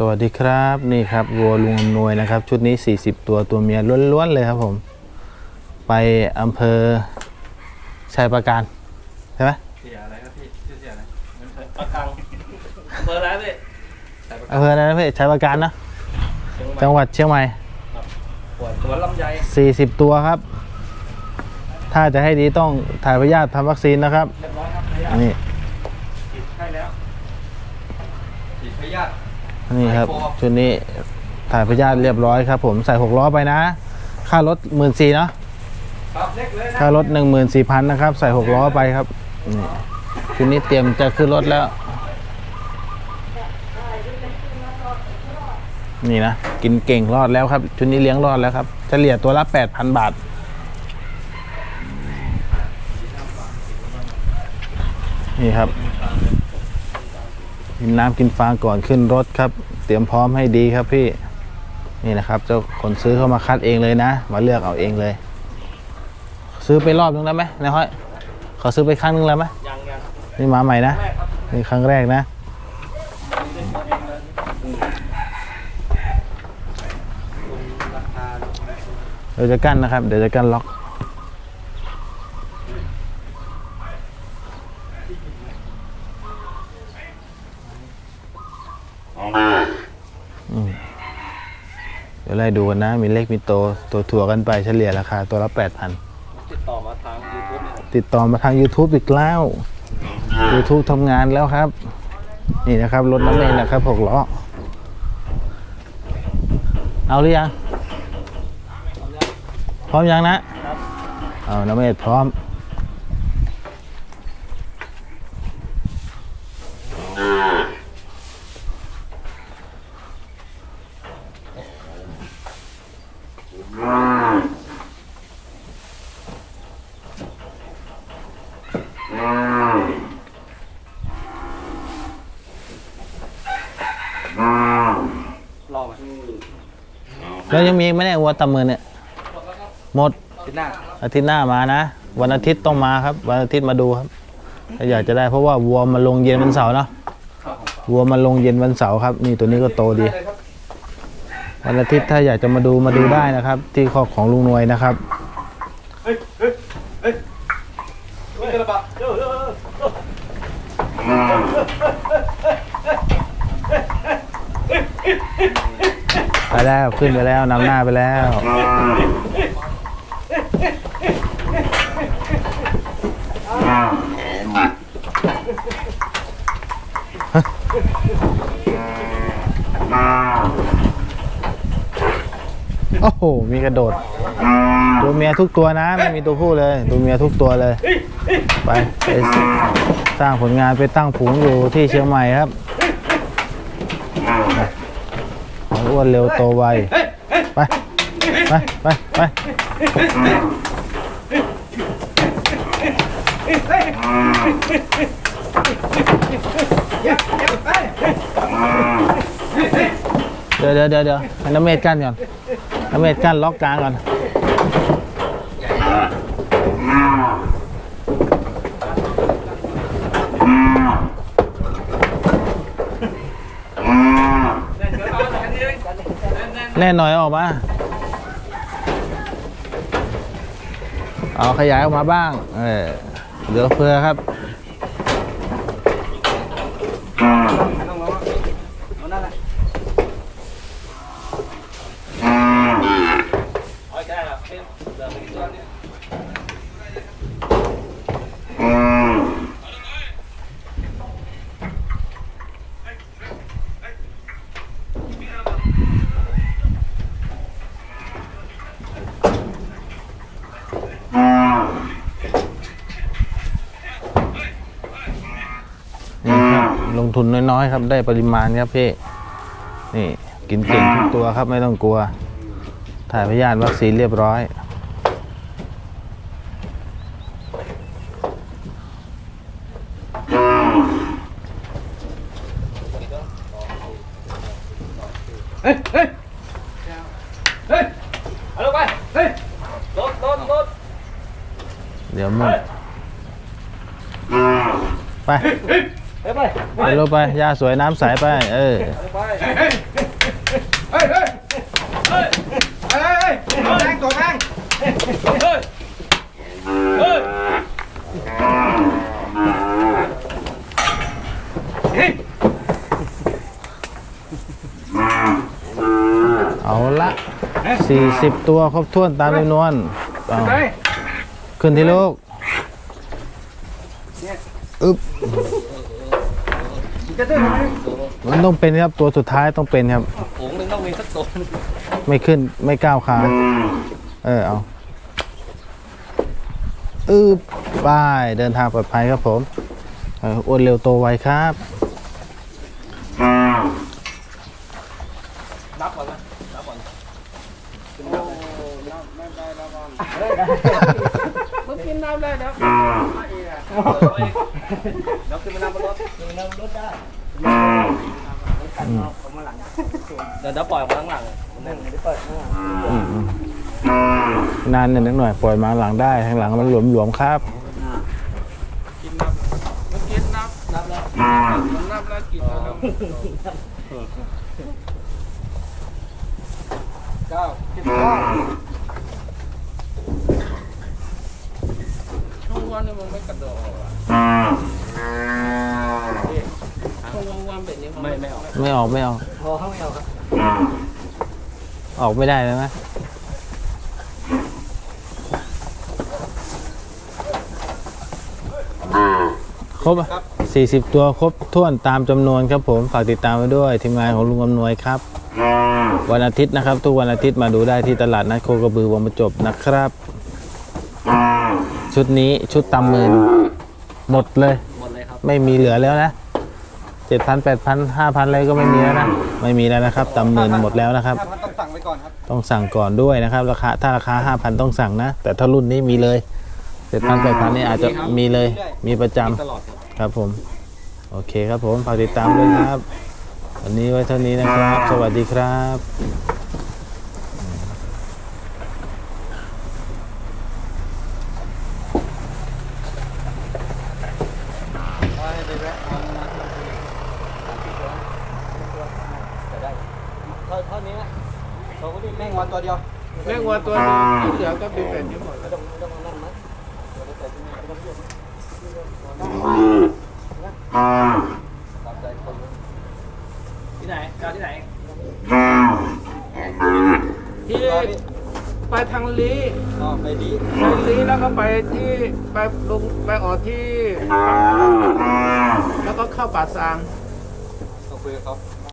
สวัสดีครับนี่ครับวัวลุงอำนวยนะครับ ชุดนี้ 40 ตัวตัวเมียล้วนๆเลยครับผม ไปอำเภอชัยประการใช่ไหมเสียอะไรครับพี่ชื่อเสียอะไรเงินเถอะประกังอำเภออะไรพี่แต่ประกัอำเภออะไรนะพี่ชัยประการนะเชียงใหม่จังหวัดเชียงใหม่ปวดสวนลำไย40 ตัวครับ ถ้าจะให้ดีต้องถ่ายพยาธิทำวัคซีนนะครับเรียบร้อยครับพยาอัธินนี้ฉีดให้แล้วฉีดพยาธิอั นนี้ครับชุดนี้ถ่ายพยาธิเรียบร้อยครับ ผมใส่6ล้อไปนะ ค่ารถ1 4ื่นเนาะครับเล็กเลยนะค่ารถ14,000นะครับ ใส่6ล้อไปครับนี่ชุดนี้เตรียมจะขึ้นรถแล้ว นี่นะกินเก่งรอดแล้วครับชุดนี้เลี้ยงรอดแล้วครับเฉลี่ยตัวละ8,000บาทนี่ครับ กินน้ำกินฟางก่อนขึ้นรถครับ เตรียมพร้อมให้ดีครับพี่นี่นะครับเจ้าคนซื้อเข้ามาคัดเองเลยนะ มาเลือกเอาเองเลย ซื้อไปรอบนึงแล้วไหมนายห้อยเขาซื้อไปครั้งนึงแล้วไหมยังยังนี่มาใหม่นะแรกครับนี่ครั้งแรกนะราคาเดี๋ยวจะกั้นนะครับ เดี๋ยวจะกั้นล็อก เดี๋ยวไล่ดูกันนะ มีเล็กมีโตตัวถั่วกันไปเฉลี่ยราคาตัวละ8,000ติดต่อมาทางยูทูบเนี่ยติดต่อมาทาง YouTube อีกแล้ว YouTube ทำงานแล้วครับ นี่นะครับรถน้ำเองนะครับหกล้อ เอาหรือยัง พร้อมยังนะ เอาน้ำเมธพร้อม แล้วยังมีอีกไหมเนี่ยวัวตำมือเนี่ย หมดติดหน้าอาทิตย์หน้ามานะ วันอาทิตย์ต้องมาครับ วันอาทิตย์มาดูครับถ้าอยากจะได้เพราะว่าวัวมาลงเย็นวันเสาร์เนาะวัวมาลงเย็นวันเสาร์ครับ นี่ตัวนี้ก็โตดีเลยครับวันอาทิตย์ถ้าอยากจะมาดูมาดูได้นะครับ ที่คอกของลุงนวยนะครับ เฮ้ยเฮ้ยเฮ้ยไม่กระบะเร็วเร็วเร็ว ไป แล้วขึ้นไปแล้วนำหน้าไปแล้ว โอ้โห มีกระโดด ตัวเมียทุกตัวนะ ไม่มีตัวผู้เลย ตัวเมียทุกตัวเลย ไปไปสร้างผลงานไปตั้งผูงอยู่ที่เชียงใหม่ครับ อ้วนเร็วโตไว ไป ไป ไป ไป เดี๋ยวเดี๋ยวเดี๋ยวเดี๋ยวให้น้ำเมฆกั้นก่อน น้ำเมฆกั้นล็อกกลางก่อน แน่หน่อยออกมา เอาขยายออกมาบ้าง เออเหลือเพื่อครับ ต้องรอเอานั่นแหละเอาแค่ละเป็นเหลือไปกี่ตัวเนี่ย นี่ครับลง ทุนน้อยๆครับ ได้ปริมาณครับพี่ นี่กินเก่งทุกตัวครับไม่ต้องกลัว ถ่ายพยาธิวัคซีนเรียบร้อย เฮ้ยเฮ้ยเฮ้ยเอาลงไป เฮ้ยรถรถรถเดี๋ยวหมดไป เฮ้ย ไปลงไปยาสวยน้ำใสไป เออแรงตัวแรงเอาละ 40 ตัวครบถ้วนตามจำนวนเอาขึ้นที่ลูกอึ๊บ จะเต้นไหมมันต้องเป็นครับตัวสุดท้ายต้องเป็นครับโอ้งมันต้องมีสักตัวหนึ่งไม่ขึ้นไม่ก้าวขาเออเอาอึ๊บไปเดินทางปลอดภัยครับผมเอออ้วนเร็วโตไวครับ นับก่อนนะนับก่อนมึงกินน้ำได้แล้ว เดี๋ยวขึ้นมานั่งบนรถขึ้นมานั่งบนรถได้เดี๋ยวเดี๋ยวปล่อยมาข้างหลังนั่งเดี๋ยวปล่อยข้างหลังอืมอืมนานนิดหน่อยปล่อยมาหลังได้ข้างหลังมันหลวมๆครับ กินนับเมื่อกี้นับนับแล้วมันนับแล้วกินแล้วเก้าสิบเก้า วงวันนี้มันไม่กระโดดอะช่วงวันเป็นยังไม่ไม่ออกไม่ออกไม่ออก พอเขาไม่ออกครับออกไม่ได้เลยไหมครบอะ40 ตัวครบถ้วนตามจำนวนครับผม ฝากติดตามไว้ด้วยทีมงานของลุงอำนวยครับ วันอาทิตย์นะครับ ทุกวันอาทิตย์มาดูได้ที่ตลาดนัดโคกระบือวังประจบนะครับ ชุดนี้ชุดตำมืนหมดเลย หมดเลยครับ ไม่มีเหลือแล้วนะเจ็ดพันแปดพันห้าพันอะไรก็ไม่มีแล้วนะ ไม่มีแล้วนะครับตำหมื่นหมดแล้วนะครับ ถ้าพันต้องสั่งไปก่อนครับ ต้องสั่งก่อนด้วยนะครับ ราคาถ้าราคาห้าพันต้องสั่งนะ แต่ถ้ารุ่นนี้มีเลยเจ็ดพันแปดพันนี่อาจจะมีเลย มีประจำตลอดครับ ครับผม โอเคครับผมฝากติดตามด้วยครับ วันนี้ไว้เท่านี้นะครับ สวัสดีครับ ไปแวะเอามาจะได้ เท่าเท่านี้นะเราก็ได้แม่งวันตัวเดียวแม่งวัวตัวหนึงที่เหลือก็เป็นเป็ดทั้งหมดไม่ต้องไม่ต้องนั่นมั้ยตัวเล็กแต่ที่นี่ไม่ต้องเยอะตามใจคนที่ไหนจอดที่ไหนที่ไปทางลีอ๋อไปดีไปลีแล้วก็ไปที่ไปลงไปออกที่ แล้วก็เข้าป่าซางต้องคุยกับเขา